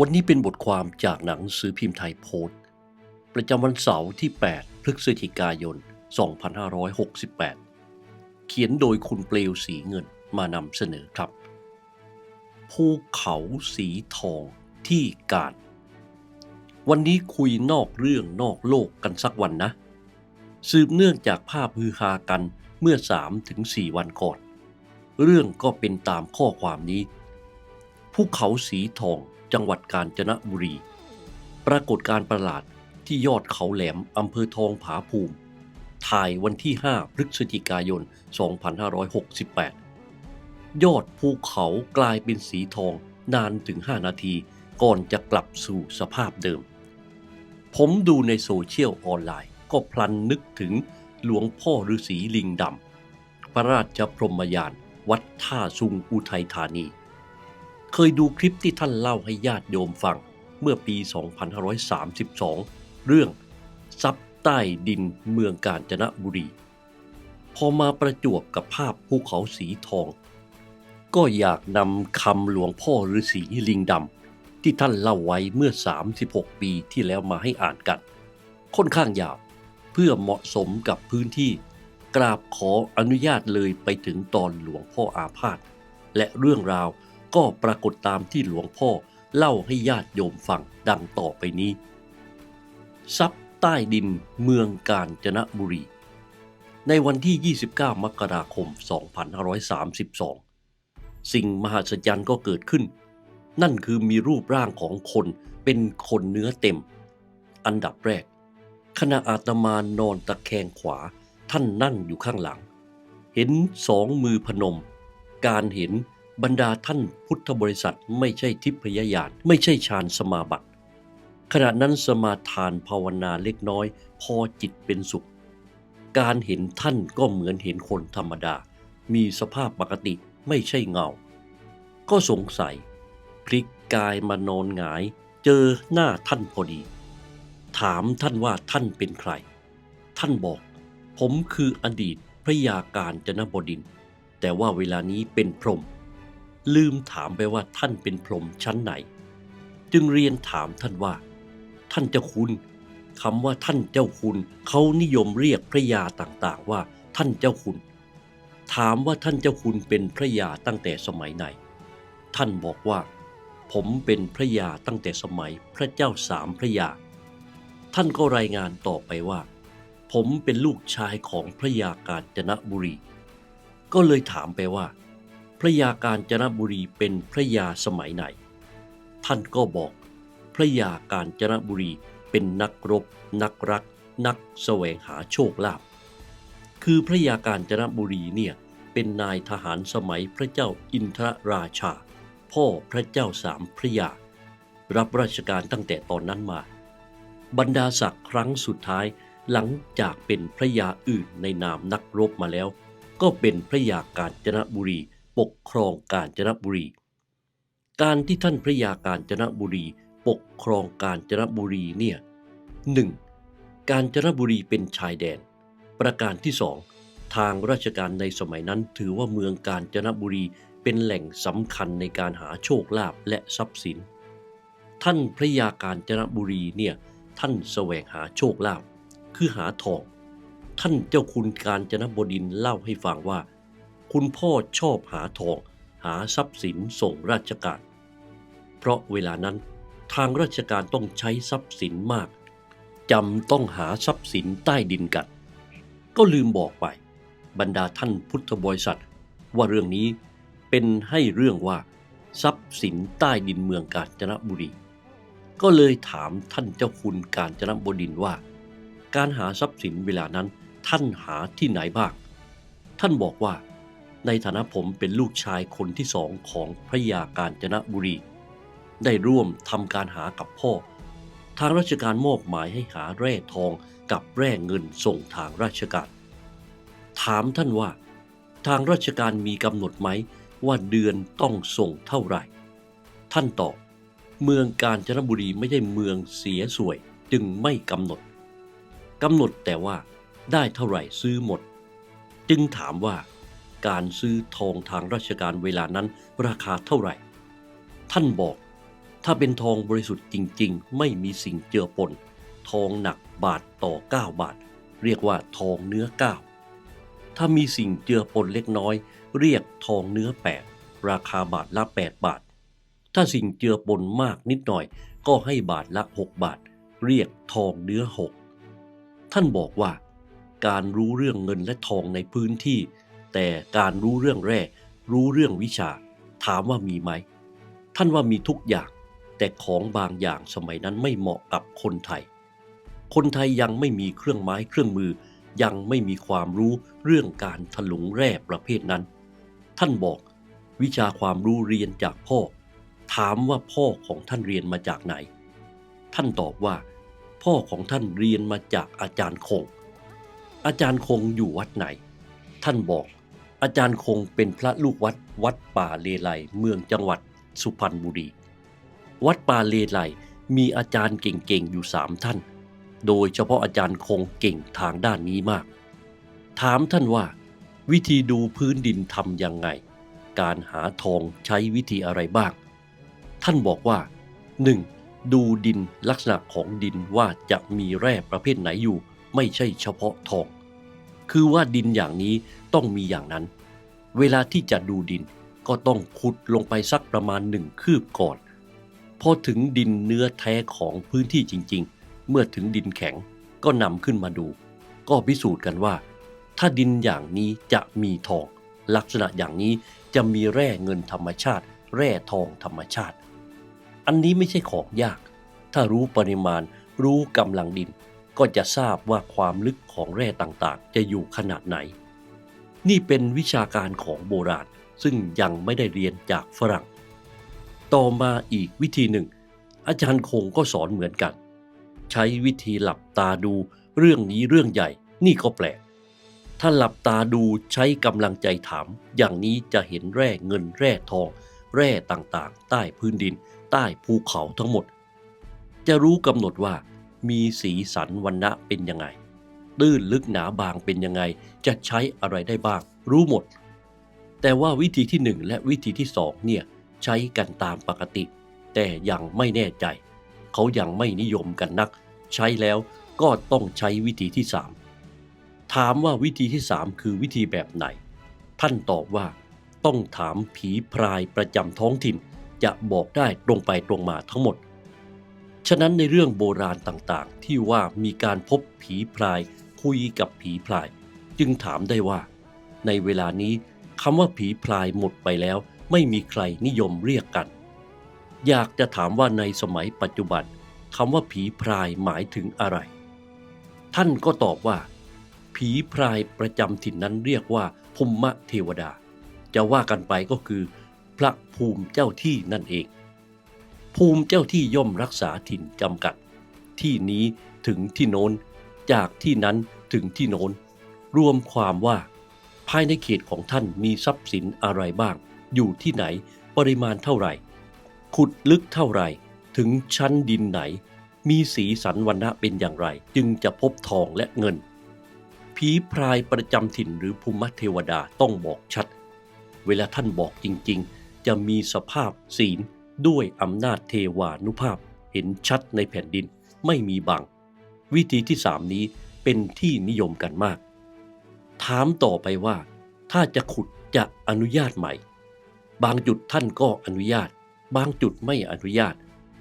วันนี้เป็นบทความจากหนังสือพิมพ์ไทยโพสต์ ประจำวันเสาร์ที่ 8 พฤศจิกายน 2568 เขียนโดยคุณเปลวสีเงินมานำเสนอครับ ภูเขาสีทองที่การ วันนี้คุยนอกเรื่องนอกโลกกันสักวันนะ สืบเนื่องจากภาพฮือฮากันเมื่อ 3-4 วันก่อน เรื่องก็เป็นตามข้อความนี้ ภูเขาสีทอง จังหวัดกาญจนบุรี ปรากฏการประหลาดที่ยอดเขาแหลมอำเภอทองผาภูมิ ถ่ายวันที่ 5 พฤศจิกายน 2568 ยอดภูเขากลายเป็นสีทองนานถึง 5 นาทีก่อนจะกลับสู่สภาพเดิม ผมดูในโซเชียลออนไลน์ ก็พลันนึกถึงหลวงพ่อฤาษีลิงดำพระราชพรหมยาน วัดท่าซุงอุทัยธานี เคยดูคลิปที่ท่านเล่าให้ญาติโยมฟัง เมื่อปี 2532 เรื่องซับใต้ดินเมืองกาญจนบุรี พอมาประจวบกับภาพภูเขาสีทอง ก็อยากนำคำหลวงพ่อฤาษีลิงดำที่ท่านเล่าไว้เมื่อ 36 ปีที่แล้วมาให้อ่านกัน ค่อนข้างยาวเพื่อเหมาะสมกับพื้นที่ กราบขออนุญาตเลยไปถึงตอนหลวงพ่ออาพาธและเรื่องราว ก็ปรากฏตามที่หลวงพ่อเล่าให้ญาติโยมฟังดังต่อไปนี้ซับใต้ดินเมืองกาญจนบุรี ในวันที่ 29 มกราคม 2532 สิ่งมหัศจรรย์ก็เกิดขึ้น นั่นคือมีรูปร่างของคนเป็นคนเนื้อเต็ม อันดับแรก ขณะอาตมานอนตะแคงขวาท่านนั่งอยู่ข้างหลัง เห็นสองมือพนม การเห็น บรรดาท่านพุทธบริษัทไม่ใช่ทิพยญาณไม่ใช่ฌานสมาบัติ ขณะนั้นสมาทานภาวนาเล็กน้อย พอจิตเป็นสุข การเห็นท่านก็เหมือนเห็นคนธรรมดา มีสภาพปกติไม่ใช่เงา ก็สงสัย พลิกกายมานอนหงาย เจอหน้าท่านพอดี ถามท่านว่าท่านเป็นใคร ท่านบอก ผมคืออดีตพระยาการจนบดิน แต่ว่าเวลานี้เป็นพรหม ลืมถามไปว่าท่านเป็นพรหมชั้นไหน จึงเรียนถามท่านว่า ท่านเจ้าคุณคำว่าท่านเจ้าคุณเขานิยมเรียกพระยาต่างๆว่าท่านเจ้าคุณ ถามว่าท่านเจ้าคุณเป็นพระยาตั้งแต่สมัยไหน ท่านบอกว่า ผมเป็นพระยาตั้งแต่สมัยพระเจ้าสามพระยา ท่านก็รายงานต่อไปว่า ผมเป็นลูกชายของพระยากาญจนบุรี ก็เลยถามไปว่า พระยากาญจนบุรีเป็นพระยาสมัยไหน ท่านก็บอก พระยากาญจนบุรีเป็นนักรบ นักรัก นักแสวงหาโชคลาภคือพระยากาญจนบุรีเนี่ยเป็นนายทหารสมัยพระเจ้าอินทรราชา พ่อพระเจ้าสามพระยา รับราชการตั้งแต่ตอนนั้นมา บรรดาศักดิ์ครั้งสุดท้ายหลังจากเป็นพระยาอื่นในนามนักรบมาแล้ว ก็เป็นพระยากาญจนบุรี ปกครองกาญจนบุรี การที่ท่านพระยากาญจนบุรี ปกครองกาญจนบุรีเนี่ยหนึ่งกาญจนบุรีเป็นชายแดน ประการที่สองทางราชการในสมัยนั้นถือว่าเมืองกาญจนบุรีเป็นแหล่งสำคัญในการหาโชคลาภและทรัพย์สิน ท่านพระยากาญจนบุรีเนี่ยท่านแสวงหาโชคลาภคือหาทอง ท่านเจ้าคุณกาญจนบดินเล่าให้ฟังว่า คุณพ่อชอบหาทอง หาทรัพย์สินส่งราชการ เพราะเวลานั้นทางราชการต้องใช้ทรัพย์สินมากจำต้องหาทรัพย์สินใต้ดินกัน ก็ลืมบอกไป บรรดาท่านพุทธบริษัท ว่าเรื่องนี้เป็นให้เรื่องว่า ทรัพย์สินใต้ดินเมืองกาญจนบุรี ก็เลยถามท่านเจ้าคุณกาญจนบดินทร์ว่า การหาทรัพย์สินเวลานั้นท่านหาที่ไหนบ้าง ท่านบอกว่า ในฐานะผมเป็นลูกชายคนที่สองของพระยากาญจนบุรี ได้ร่วมทำการหากับพ่อ ทางราชการมอบหมายให้หาแร่ทองกับแร่เงินส่งทางราชการ ถามท่านว่า ทางราชการมีกำหนดไหมว่าเดือนต้องส่งเท่าไหร่ ท่านตอบ เมืองกาญจนบุรีไม่ใช่เมืองเสียสวยจึงไม่กำหนดกำหนดแต่ว่าได้เท่าไหร่ซื้อหมด จึงถามว่า การซื้อทองทางราชการเวลานั้นราคาเท่าไหร่ ท่านบอก ถ้าเป็นทองบริสุทธิ์จริง ๆ ไม่มีสิ่งเจือปน ทองหนักบาทต่อ 9 บาท เรียกว่าทองเนื้อ 9 ถ้ามีสิ่งเจือปนเล็กน้อย เรียกทองเนื้อ 8 ราคาบาทละ 8 บาท ถ้าสิ่งเจือปนมากนิดหน่อย ก็ให้บาทละ 6 บาท เรียกทองเนื้อ 6 ท่านบอกว่าการรู้เรื่องเงินและทองในพื้นที่ แต่การรู้เรื่องแร่รู้เรื่องวิชา ถามว่ามีไหม ท่านว่ามีทุกอย่าง แต่ของบางอย่างสมัยนั้นไม่เหมาะกับคนไทย คนไทยยังไม่มีเครื่องไม้เครื่องมือ ยังไม่มีความรู้เรื่องการถลุงแร่ประเภทนั้น ท่านบอกวิชาความรู้เรียนจากพ่อ ถามว่าพ่อของท่านเรียนมาจากไหน ท่านตอบว่า พ่อของท่านเรียนมาจากอาจารย์คง อาจารย์คงอยู่วัดไหน ท่านบอก อาจารย์คงเป็นพระลูกวัดวัดป่าเลไลเมืองจังหวัดสุพรรณบุรี วัดป่าเลไลมีอาจารย์เก่งๆอยู่สามท่าน โดยเฉพาะอาจารย์คงเก่งทางด้านนี้มาก ถามท่านว่า วิธีดูพื้นดินทำยังไง การหาทองใช้วิธีอะไรบ้าง ท่านบอกว่า 1. ดูดินลักษณะของดินว่าจะมีแร่ประเภทไหนอยู่ ไม่ใช่เฉพาะทอง คือว่าดินอย่างนี้ต้องมีอย่างนั้น เวลาที่จะดูดินก็ต้องขุดลงไปสักประมาณหนึ่งคืบก่อน พอถึงดินเนื้อแท้ของพื้นที่จริง ๆ เมื่อถึงดินแข็งก็นำขึ้นมาดู ก็พิสูจน์กันว่า ถ้าดินอย่างนี้จะมีทอง ลักษณะอย่างนี้จะมีแร่เงินธรรมชาติ แร่ทองธรรมชาติ อันนี้ไม่ใช่ของยาก ถ้ารู้ปริมาณรู้กำลังดิน ก็จะทราบว่าความลึกของแร่ต่างๆ จะอยู่ขนาดไหน นี่เป็นวิชาการของโบราณ ซึ่งยังไม่ได้เรียนจากฝรั่ง ต่อมาอีกวิธีหนึ่ง อาจารย์คงก็สอนเหมือนกัน ใช้วิธีหลับตาดูเรื่องนี้เรื่องใหญ่ นี่ก็แปลก ถ้าหลับตาดูใช้กำลังใจถาม อย่างนี้จะเห็นแร่เงินแร่ทอง แร่ต่างๆ ใต้พื้นดิน ใต้ภูเขาทั้งหมด จะรู้กำหนดว่า มีสีสันวันณะเป็นยังไง ตื้นลึกหนาบางเป็นยังไง จะใช้อะไรได้บ้าง รู้หมด แต่ว่าวิธีที่หนึ่งและวิธีที่สองเนี่ยใช้กันตามปกติ แต่ยังไม่แน่ใจ เขายังไม่นิยมกันนัก ใช้แล้วก็ต้องใช้วิธีที่สามถามว่าวิธีที่สามคือวิธีแบบไหน ท่านตอบว่าต้องถามผีพรายประจำท้องถิ่น จะบอกได้ตรงไปตรงมาทั้งหมด ฉะนั้นในเรื่องโบราณต่างๆ ที่ว่ามีการพบผีพราย คุยกับผีพราย จึงถามได้ว่า ในเวลานี้คำว่าผีพรายหมดไปแล้ว ไม่มีใครนิยมเรียกกัน อยากจะถามว่าในสมัยปัจจุบันคำว่าผีพรายหมายถึงอะไร ท่านก็ตอบว่า ผีพรายประจำถิ่นนั้นเรียกว่าภูมิเทวดา จะว่ากันไปก็คือ พระภูมิเจ้าที่นั่นเอง ภูมิเจ้าที่ย่อมรักษาถิ่นจำกัด ที่นี้ถึงที่โน้น จากที่นั้นถึงที่โน้น รวมความว่า ภายในเขตของท่านมีทรัพย์สินอะไรบ้าง อยู่ที่ไหนปริมาณเท่าไหร่ ขุดลึกเท่าไหร่ ถึงชั้นดินไหน มีสีสันวันณะเป็นอย่างไร จึงจะพบทองและเงิน ผีพรายประจำถิ่นหรือภูมิเทวดาต้องบอกชัด เวลาท่านบอกจริงๆ จะมีสภาพศีล ด้วยอำนาจเทวานุภาพเห็นชัดในแผ่นดินไม่มีบัง วิธีที่สามนี้เป็นที่นิยมกันมาก ถามต่อไปว่า ถ้าจะขุดจะอนุญาตไหม บางจุดท่านก็อนุญาต บางจุดไม่อนุญาต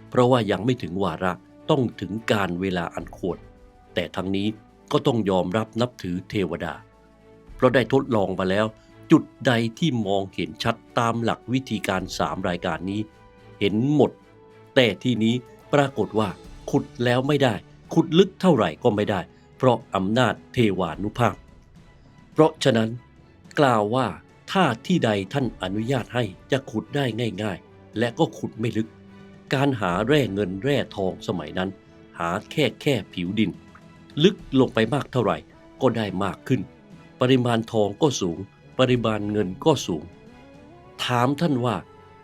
เพราะว่ายังไม่ถึงวาระต้องถึงการเวลาอันควร แต่ทั้งนี้ก็ต้องยอมรับนับถือเทวดา เพราะได้ทดลองมาแล้ว จุดใดที่มองเห็นชัดตามหลักวิธีการสามรายการนี้ เห็นหมด แต่ที่นี้ปรากฏว่าขุดแล้วไม่ได้ ขุดลึกเท่าไหร่ก็ไม่ได้ เพราะอำนาจเทวานุภาพ เพราะฉะนั้น กล่าวว่าถ้าที่ใดท่านอนุญาตให้จะขุดได้ง่าย ๆ และก็ขุดไม่ลึก การหาแร่เงินแร่ทองสมัยนั้น หาแค่แค่ผิวดิน ลึกลงไปมากเท่าไหร่ก็ได้มากขึ้น ปริมาณทองก็สูง ปริมาณเงินก็สูง ถามท่านว่า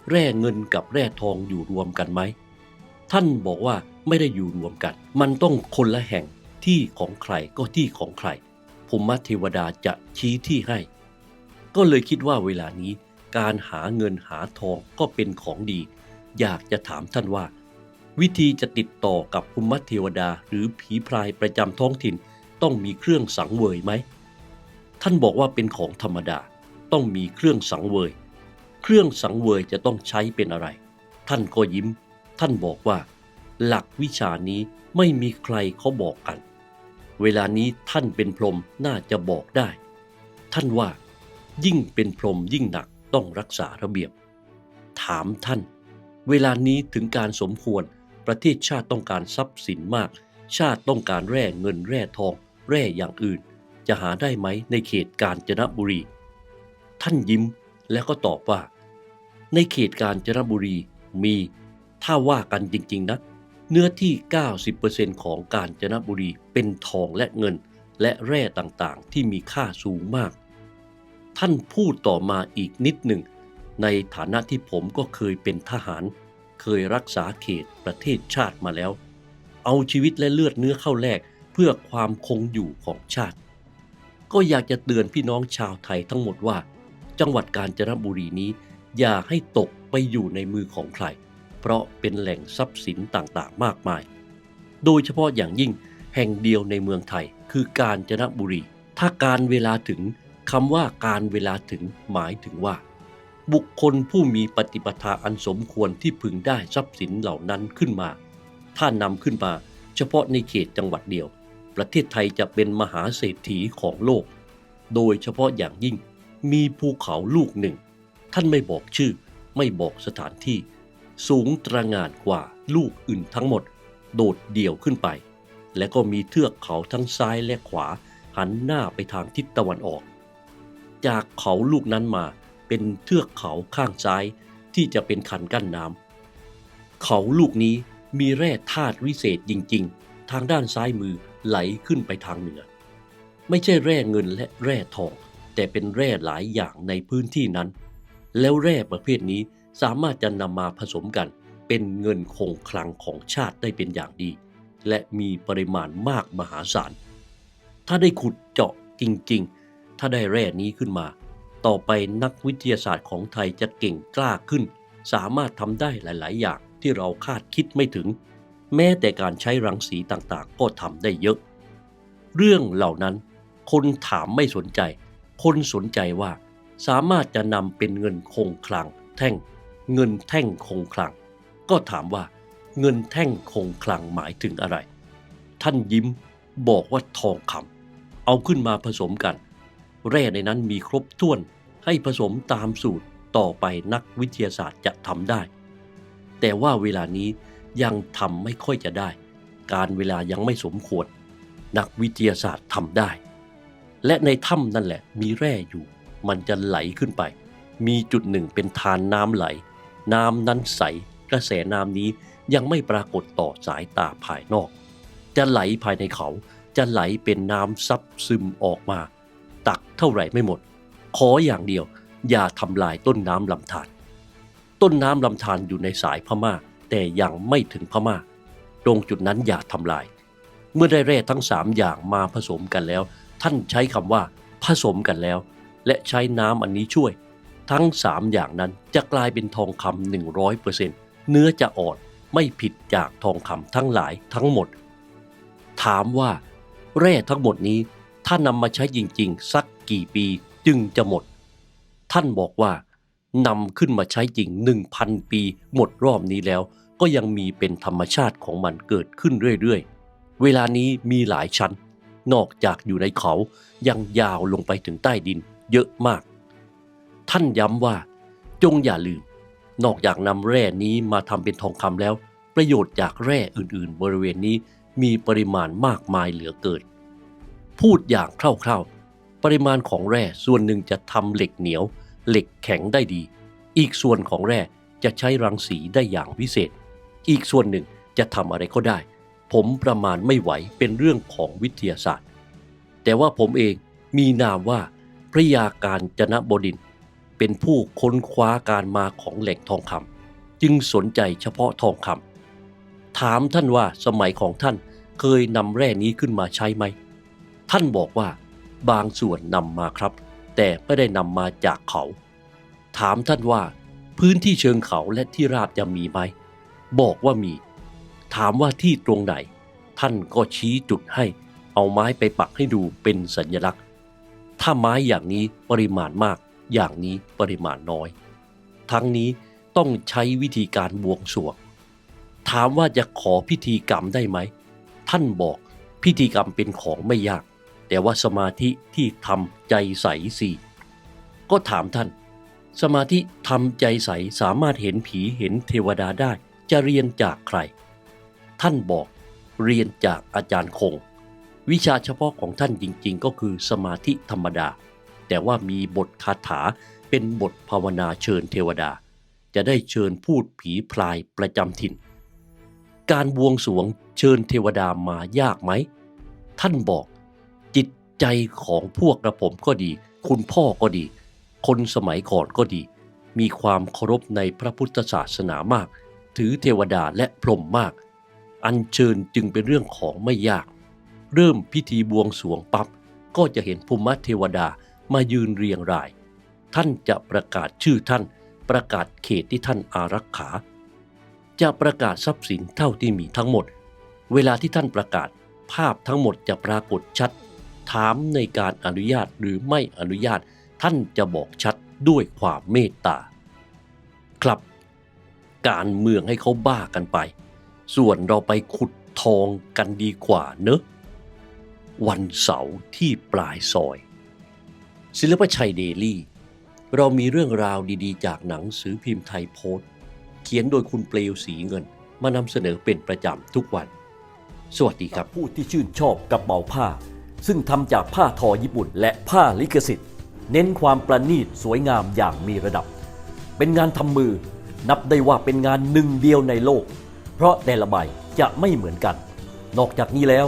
แร่เงินกับแร่ทองอยู่รวมกันไหม ท่านบอกว่าไม่ได้อยู่รวมกัน มันต้องคนละแห่งที่ของใครก็ที่ของใครภูมิเทวดาจะชี้ที่ให้ ก็เลยคิดว่าเวลานี้การหาเงินหาทองก็เป็นของดี อยากจะถามท่านว่า วิธีจะติดต่อกับภูมิเทวดาหรือผีพรายประจำท้องถิ่น ต้องมีเครื่องสังเวยไหม ท่านบอกว่าเป็นของธรรมดา ต้องมีเครื่องสังเวย เครื่องสังเวยจะต้องใช้เป็นอะไร ท่านก็ยิ้ม ท่านบอกว่า หลักวิชานี้ไม่มีใครเขาบอกกัน เวลานี้ท่านเป็นพรหมน่าจะบอกได้ ท่านว่า ยิ่งเป็นพรหมยิ่งหนักต้องรักษาระเบียบ ถามท่าน เวลานี้ถึงการสมควรประเทศชาติต้องการทรัพย์สินมาก ชาติต้องการแร่เงินแร่ทอง แร่อย่างอื่น จะหาได้ไหมในเขตกาญจนบุรี ท่านยิ้มแล้วก็ตอบว่า ในเขตกาญจนบุรีมีถ้าว่ากันจริงๆนะเนื้อที่ 90%ของกาญจนบุรีเป็นทองและเงิน และแร่ต่างๆ ที่มีค่าสูงมาก ท่านพูดต่อมาอีกนิดหนึ่ง ในฐานะที่ผมก็เคยเป็นทหาร เคยรักษาเขตประเทศชาติมาแล้ว เอาชีวิตและเลือดเนื้อเข้าแลกเพื่อความคงอยู่ของชาติ ก็อยากจะเตือนพี่น้องชาวไทยทั้งหมดว่า จังหวัดกาญจนบุรีนี้ อย่าให้ตกไปอยู่ในมือของใคร เพราะเป็นแหล่งทรัพย์สินต่างๆ มากมาย โดยเฉพาะอย่างยิ่งแห่งเดียวในเมืองไทย คือกาญจนบุรี ถ้าการเวลาถึงคำว่าการเวลาถึงหมายถึงว่า บุคคลผู้มีปฏิปทาอันสมควรที่พึงได้ทรัพย์สินเหล่านั้นขึ้นมา ถ้านำขึ้นมาเฉพาะในเขตจังหวัดเดียว ประเทศไทยจะเป็นมหาเศรษฐีของโลก โดยเฉพาะอย่างยิ่งมีภูเขาลูกหนึ่ง ท่านไม่บอกชื่อ ไม่บอกสถานที่ สูงตระหง่านกว่าลูกอื่นทั้งหมด โดดเดี่ยวขึ้นไป และก็มีเทือกเขาทั้งซ้ายและขวา หันหน้าไปทางทิศตะวันออก จากเขาลูกนั้นมาเป็นเทือกเขาข้างซ้ายที่จะเป็นคันกั้นน้ำเขาลูกนี้มีแร่ธาตุวิเศษจริง ๆ ทางด้านซ้ายมือไหลขึ้นไปทางเหนือ ไม่ใช่แร่เงินและแร่ทอง แต่เป็นแร่หลายอย่างในพื้นที่นั้น แล้วแร่ประเภทนี้สามารถจะนำมาผสมกันเป็นเงินคงคลังของชาติได้เป็นอย่างดี และมีปริมาณมากมหาศาล ถ้าได้ขุดเจาะจริงๆ ถ้าได้แร่นี้ขึ้นมา ต่อไปนักวิทยาศาสตร์ของไทยจะเก่งกล้าขึ้น สามารถทำได้หลาย ๆ อย่างที่เราคาดคิดไม่ถึง แม้แต่การใช้รังสีต่างๆ ก็ทำได้เยอะ เรื่องเหล่านั้น คนถามไม่สนใจ คนสนใจว่า สามารถจะนำเป็นเงินคงคลัง แท่ง เงินแท่งคงคลัง ก็ถามว่า เงินแท่งคงคลังหมายถึงอะไร ท่านยิ้มบอกว่าทองคำเอาขึ้นมาผสมกัน แร่ในนั้นมีครบถ้วนให้ผสมตามสูตรต่อไปนักวิทยาศาสตร์จะทำได้ แต่ว่าเวลานี้ยังทำไม่ค่อยจะได้ การเวลายังไม่สมควร นักวิทยาศาสตร์ทำได้ และในถ้ำนั่นแหละมีแร่อยู่ มันจะไหลขึ้นไป มีจุดหนึ่งเป็นทานน้ำไหล น้ำนั้นใส กระแสน้ำนี้ยังไม่ปรากฏต่อสายตาภายนอก จะไหลภายในเขาจะไหลเป็นน้ำซับซึมออกมา ตักเท่าไหร่ไม่หมด ขออย่างเดียว อย่าทำลายต้นน้ำลำธารต้นน้ำลำธารอยู่ในสายพม่า แต่ยังไม่ถึงพม่า ตรงจุดนั้นอย่าทำลาย เมื่อได้แร่ทั้งสามอย่างมาผสมกันแล้ว ท่านใช้คำว่า ผสมกันแล้ว และใช้น้ำอันนี้ช่วย ทั้งสามอย่างนั้นจะกลายเป็นทองคำหนึ่งร้อยเปอร์เซ็นต์เนื้อจะอ่อนไม่ผิดจากทองคำทั้งหลายทั้งหมด ถามว่า แร่ทั้งหมดนี้ ถ้านำมาใช้จริงๆ สักกี่ปีจึงจะหมด ท่านบอกว่านำขึ้นมาใช้จริง 1,000 ปีหมดรอบนี้แล้ว ก็ยังมีเป็นธรรมชาติของมันเกิดขึ้นเรื่อยๆ เวลานี้มีหลายชั้น นอกจากอยู่ในเขายังยาวลงไปถึงใต้ดิน เยอะมาก ท่านย้ำว่า จงอย่าลืม นอกจากนำแร่นี้มาทำเป็นทองคำแล้ว ประโยชน์จากแร่อื่นๆ บริเวณนี้มีปริมาณมากมายเหลือเกิน พูดอย่างคร่าวๆ ปริมาณของแร่ส่วนหนึ่งจะทำเหล็กเหนียว เหล็กแข็งได้ดี อีกส่วนของแร่จะใช้รังสีได้อย่างวิเศษ อีกส่วนหนึ่งจะทำอะไรก็ได้ ผมประมาณไม่ไหวเป็นเรื่องของวิทยาศาสตร์ แต่ว่าผมเองมีนามว่า พระยาการจนบดิน เป็นผู้ค้นคว้าการมาของแหล่งทองคำจึงสนใจเฉพาะทองคำถามท่านว่าสมัยของท่านเคยนำแร่นี้ขึ้นมาใช้ไหม ท่านบอกว่าบางส่วนนำมาครับ แต่ไม่ได้นำมาจากเขา ถามท่านว่า พื้นที่เชิงเขาและที่ราบจะมีไหม บอกว่ามี ถามว่าที่ตรงไหน ท่านก็ชี้จุดให้ เอาไม้ไปปักให้ดูเป็นสัญลักษณ์ ถ้าไม้อย่างนี้ปริมาณมากอย่างนี้ปริมาณน้อย ทั้งนี้ต้องใช้วิธีการบวงสรวงถามว่าจะขอพิธีกรรมได้ไหม ท่านบอกพิธีกรรมเป็นของไม่ยาก แต่ว่าสมาธิที่ทำใจใสสิก็ถามท่าน สมาธิทำใจใสสามารถเห็นผีเห็นเทวดาได้ จะเรียนจากใคร ท่านบอกเรียนจากอาจารย์คง วิชาเฉพาะของท่านจริงๆ ก็คือสมาธิธรรมดา แต่ว่ามีบทคาถาเป็นบทภาวนาเชิญเทวดา จะได้เชิญพูดผีพลายประจำถิ่น การบวงสวงเชิญเทวดามายากไหม ท่านบอกจิตใจของพวกกระผมก็ดี คุณพ่อก็ดี คนสมัยก่อนก็ดี มีความเคารพในพระพุทธศาสนามาก ถือเทวดาและพรหมมาก อัญเชิญจึงเป็นเรื่องของไม่ยาก เริ่มพิธีบวงสวงปับ๊บก็จะเห็นภูมิเทวดามายืนเรียงราย ท่านจะประกาศชื่อท่าน ประกาศเขตที่ท่านอารักขา จะประกาศทรัพย์สินเท่าที่มีทั้งหมด เวลาที่ท่านประกาศ ภาพทั้งหมดจะปรากฏชัด ถามในการอนุญาตหรือไม่อนุญาต ท่านจะบอกชัดด้วยความเมตตา ครับ การเมืองให้เขาบ้ากันไป ส่วนเราไปขุดทองกันดีกว่าเนอะ วันเสาร์ที่ปลายซอย ศิลปชัยเดลี่ เรามีเรื่องราวดีๆ จากหนังสือพิมพ์ไทยโพสต์ เขียนโดยคุณเปลวสีเงิน มานำเสนอเป็นประจำทุกวัน สวัสดีครับผู้ที่ชื่นชอบกระเป๋าผ้า ซึ่งทำจากผ้าทอญี่ปุ่น และผ้าลิขสิทธิ์ เน้นความประณีตสวยงามอย่างมีระดับ เป็นงานทำมือ นับได้ว่าเป็นงานหนึ่งเดียวในโลก เพราะแต่ละใบจะไม่เหมือนกัน นอกจากนี้แล้ว